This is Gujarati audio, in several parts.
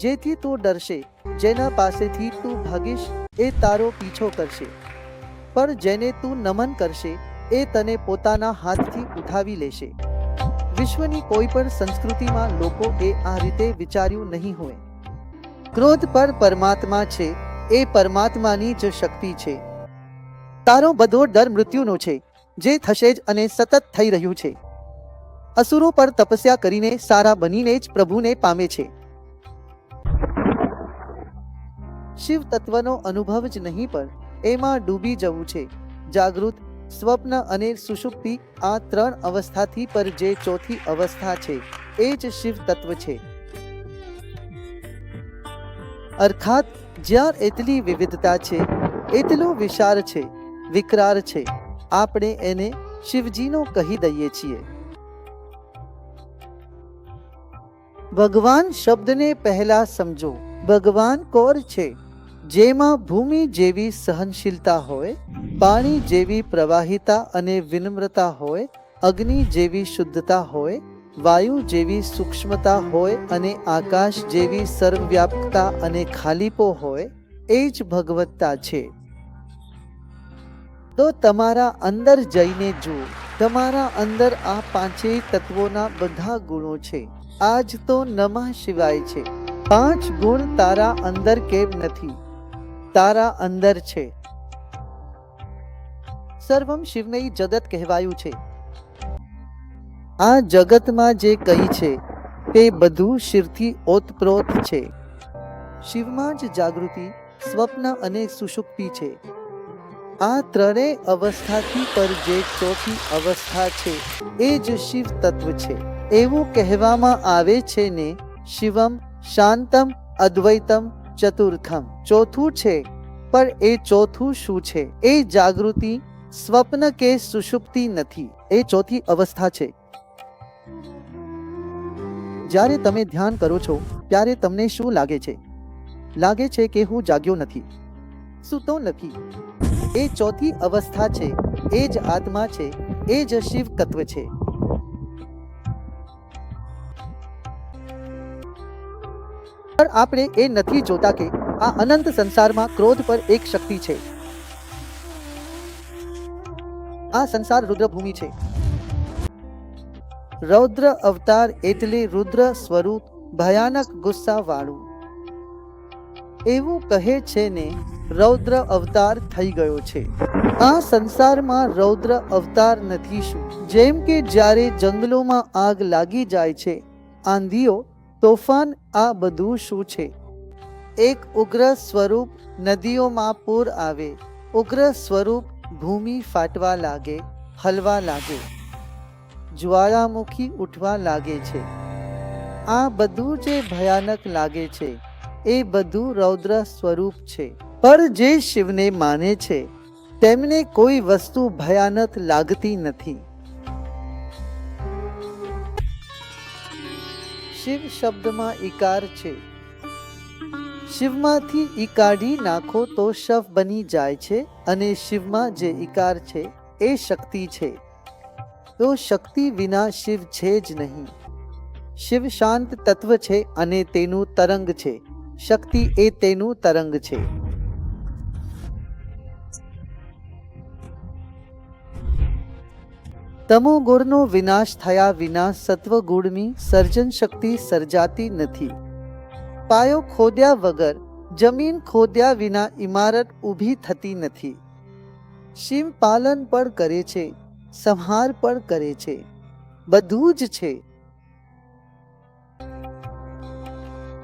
જેથી તું ડરશે. જેના પાસેથી તું ભાગીશ, એ તારો પીછો કરશે. પણ જેને તું નમન કરશે, એ તને પોતાના હાથથી ઉઠાવી લેશે. વિશ્વની કોઈ પણ સંસ્કૃતિમાં લોકો એ આ રીતે વિચાર્યું નહીં હોય. ક્રોધ પર પરમાત્મા છે, એ પરમાત્માની જ શક્તિ છે. તારો બધો ડર મૃત્યુનો છે, જે થશે જ અને સતત થઈ રહ્યું છે. અસુરો પર તપસ્યા કરીને સારા બનીને જ પ્રભુને પામે છે. શિવ તત્વનો અનુભવ જ નહીં પણ એમાં ડૂબી જવું છે. જાગૃત, સ્વપ્ન અને સુષુપ્તિ આ ત્રણ અવસ્થાથી પર જે ચોથી અવસ્થા છે, એ જ શિવ તત્વ છે. અર્થાત, જ્યાં એટલી વિવિધતા છે, એટલો વિશાળ છે વિકરાર છે. આપણે એને શિવજીનો કહી દઈએ છીએ. ભગવાન શબ્દને પહેલા સમજો. ભગવાન કોર છે. જેમાં ભૂમિ જેવી સહનશીલતા હોય, પાણી જેવી પ્રવાહિતા અને વિનમ્રતા હોય, અગ્નિ જેવી શુદ્ધતા હોય, વાયુ જેવી સૂક્ષ્મતા હોય અને આકાશ જેવી સર્વવ્યાપકતા અને ખાલીપો હોય, એ જ ભગવત્તા છે. તો તમારા અંદર જઈને જુઓ. તમારા અંદર આ પાંચેય તત્વોના બધા ગુણો છે. આજ તો નમઃ શિવાય છે. પાંચ ગુણ તારા અંદર કેમ નથી? તારા અંદર છે. સર્વમ શિવને જગત કહેવાયું છે. આ જગતમાં જે કહી છે, તે બધું શિવથી ઓતપ્રોત છે. શિવમાં જ જાગૃતિ, સ્વપ્ન અને સુષુપ્તિ છે. આ ત્રણેય અવસ્થાથી પર જે ચોથી અવસ્થા છે, એ જ શિવ તત્વ છે. એવું કહેવામાં આવે છે ને, શિવમ શાંતમ અદ્વૈતમ ચતુર્થમ. ચોથું છે પણ એ ચોથું શું છે? એ જાગૃતિ, સ્વપ્ન કે સુષુપ્તિ નથી? એ ચોથી અવસ્થા છે. જ્યારે તમે ધ્યાન કરો છો, ત્યારે તમને શું લાગે છે? લાગે છે કે હું જાગ્યો નથી. સૂતો નથી. એ ચોથી અવસ્થા છે. એ જ આત્મા છે. એ જ શિવ તત્વ છે. પણ આપણે એ નથી જોતા કે આ અનંત સંસારમાં ક્રોધ પર એક શક્તિ છે. આ સંસાર રુદ્રભૂમિ છે. રૌદ્ર અવતાર એટલે રુદ્ર સ્વરૂપ ભયાનક ગુસ્સા વાળું એવું કહે છે ને, રૌદ્ર અવતાર થઈ ગયો છે. આ સંસારમાં રૌદ્ર અવતાર નથી શું? જેમ કે જ્યારે જંગલોમાં આગ લાગી જાય છે, આંધીઓ તોફાન આ બધું શું છે? એક ઉગ્ર સ્વરૂપ નદીઓમાં પૂર આવે. ઉગ્ર સ્વરૂપ ભૂમિ ફાટવા લાગે, હલવા લાગે. જ્વાળામુખી ઉઠવા લાગે છે. આ બધું જે ભયાનક લાગે છે, એ બધું રૌદ્ર સ્વરૂપ છે. પર જે શિવને માને છે, તેમને કોઈ વસ્તુ ભયાનક લાગતી નથી. શિવ શબ્દમાં ઈકાર છે. શિવમાંથી ઈ કાઢી નાખો તો શવ બની જાય છે અને શિવમાં જે ઈકાર છે એ શક્તિ છે. તો શક્તિ વિના શિવ છે જ નહીં. શિવ શાંત તત્વ છે અને તેનું તરંગ છે. શક્તિ એ તેનું તરંગ છે. તમો ગુણનો વિનાશ થયા વિના સત્વગુણની સર્જન શક્તિ સર્જાતી નથી. પાયો ખોદ્યા વગર, જમીન ખોદ્યા વિના ઇમારત ઊભી થતી નથી. શિવ પાલન પણ કરે છે, સંહાર પણ કરે છે. બધું જ છે.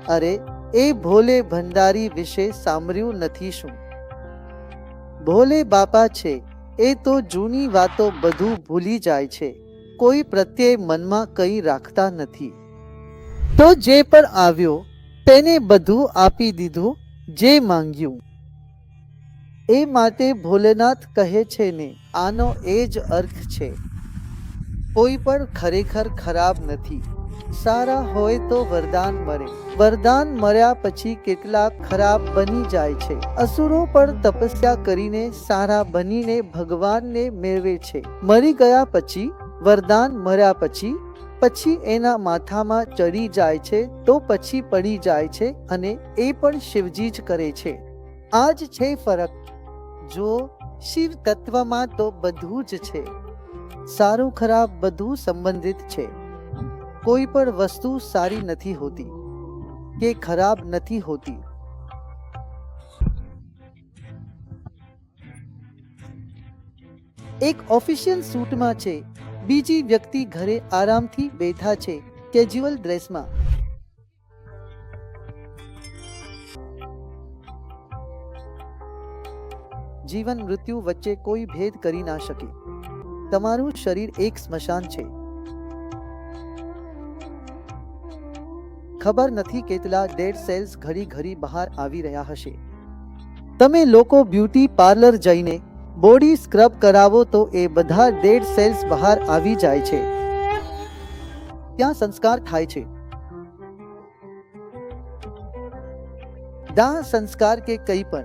અરે, એ ભોલે ભંડારી વિશે સાંભળ્યું નથી શું? ભોલે બાપા છે એ તો જૂની વાતો બધું ભૂલી જાય છે. કોઈ પ્રત્યે મનમાં કંઈ રાખતા નથી. તો જે પણ આવ્યો, તેને બધું આપી દીધું, જે માંગ્યું. એ માટે ભોલેનાથ કહે છે ને, આનો એ જ અર્થ છે. કોઈ પણ ખરેખર ખરાબ નથી. સારા હોય તો વરદાન મરે વરદાન મર્યા પછી કેટલાક ખરાબ બની જાય છે. અસુરો પણ તપસ્યા કરીને સારા બનીને ભગવાનને મેળવે છે. મરી ગયા પછી, વરદાન મર્યા પછી પછી એના માથામાં ચડી જાય છે તો પછી પડી જાય છે અને એ પણ શિવજી જ કરે છે. આ જ છે ફરક. જો શિવ તત્વમાં તો બધું જ છે. સારું ખરાબ બધું સંબંધિત છે. કોઈ પણ વસ્તુ સારી નથી હોતી કે ખરાબ નથી હોતી. એક ઓફિશિયલ સૂટમાં છે, બીજી વ્યક્તિ ઘરે આરામથી બેઠા છે કેજ્યુઅલ ડ્રેસમાં જીવન, મૃત્યુ વચ્ચે કોઈ ભેદ કરી ના શકે. તમારું શરીર એક સ્મશાન છે. ખબર નથી કેટલા ડેડ સેલ્સ ઘડી ઘડી બહાર આવી રહ્યા હશે. તમે લોકો બ્યુટી પાર્લર જઈને બોડી સ્ક્રબ કરાવો તો એ બધા ડેડ સેલ્સ બહાર આવી જાય છે. ત્યાં સંસ્કાર થાય છે. દાહ સંસ્કાર કે કંઈ પણ.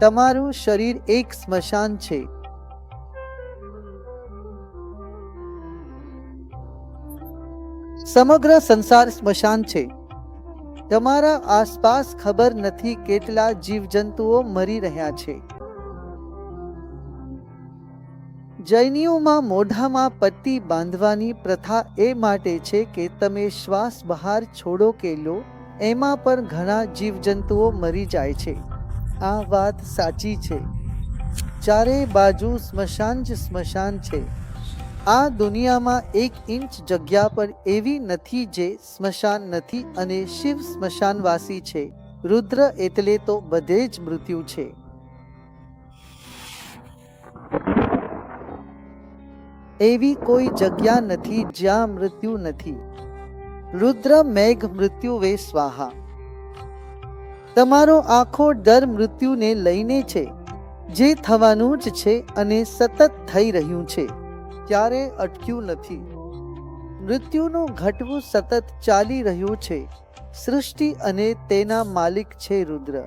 તમારું શરીર એક સ્મશાન છે. સમગ્ર સંસાર સ્મશાન છે. તમારા આસપાસ ખબર નથી કેટલા જીવજંતુઓ મરી રહ્યા છે. જૈનીઓમાં મોઢામાં પટ્ટી બાંધવાની પ્રથા એ માટે છે કે તમે શ્વાસ બહાર છોડો કે લો, એમાં પણ ઘણા જીવજંતુઓ મરી જાય છે. આ વાત સાચી છે. ચારે બાજુ સ્મશાન જ સ્મશાન છે. આ દુનિયામાં એક ઇંચ જગ્યા પર એવી નથી જે સ્મશાન નથી અને શિવ સ્મશાનવાસી છે. રુદ્ર એટલે તો બધે જ મૃત્યુ છે. એવી કોઈ જગ્યા નથી જ્યાં મૃત્યુ નથી. રુદ્ર મેઘ મૃત્યુવે સ્વાહા. તમારો આખો ડર મૃત્યુને લઈને છે. જે થવાનું જ છે અને સતત થઈ રહ્યું છે. ક્યારે અટક્યું નથી. મૃત્યુનું ઘટવું સતત ચાલી રહ્યું છે. સૃષ્ટિ અને તેના માલિક છે રુદ્ર.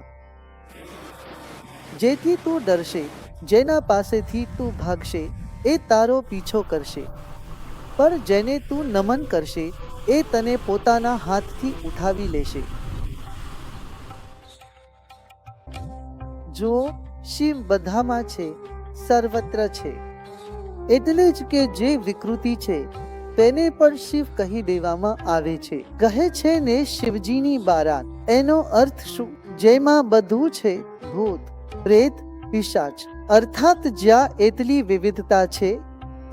જેથી તું ડરશે, જેના પાસેથી તું ભાગશે, એ તારો પીછો કરશે. પણ જેને તું નમન કરશે, એ તને પોતાના હાથથી ઉઠાવી લેશે. જો શિવ બધામાં છે, સર્વત્ર છે. એટલે જ કે જે વિકૃતિ છે, તેને પણ શિવ કહી દેવામાં આવે છે. કહે છે ને શિવજીની બારાત. એનો અર્થ શું? જેમાં બધું છે, ભૂત, પ્રેત, પિશાચ. અર્થાત જ્યાં એટલી વિવિધતા છે,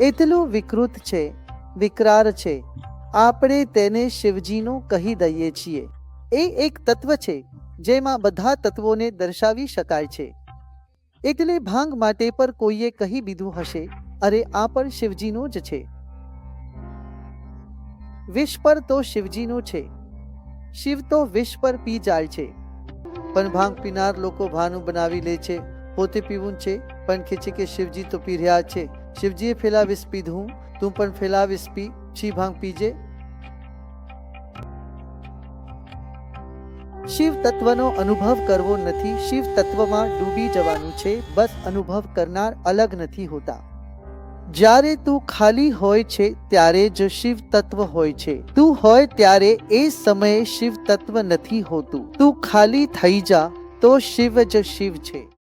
એટલું વિકૃત છે વિકરાર છે. આપણે તેને શિવજીનું કહી દઈએ છીએ. એ એક તત્વ છે, જેમાં બધા તત્વોને દર્શાવી શકાય છે. એટલે ભાંગ માટે પર કોઈએ કહી દીધું હશે અરે આ પણ શિવજીનું જ છે. વિષ પર તો શિવજીનું છે. શિવ તો વિષ પર પી જાય છે. પણ ભાંગ પીનાર લોકો ભાનું બનાવી લે છે. પોતે પીવું છે. પણ ખેંચે કે શિવજી તો પી રહ્યા છે. શિવજીએ ફેલા વિશ પીધું. તું પણ ફેલા વિશ પી. છી ભાંગ પીજે? શિવ તત્વનો અનુભવ કરવો નથી. શિવ તત્વમાં ડૂબી જવાનું છે. બસ અનુભવ કરનાર અલગ નથી હોતા. જ્યારે તું ખાલી હોય છે, ત્યારે જ શિવ તત્વ હોય છે. તું હોય ત્યારે એ સમયે શિવ તત્વ નથી હોતું. તું ખાલી થઈ જા, તો શિવ જ શિવ છે.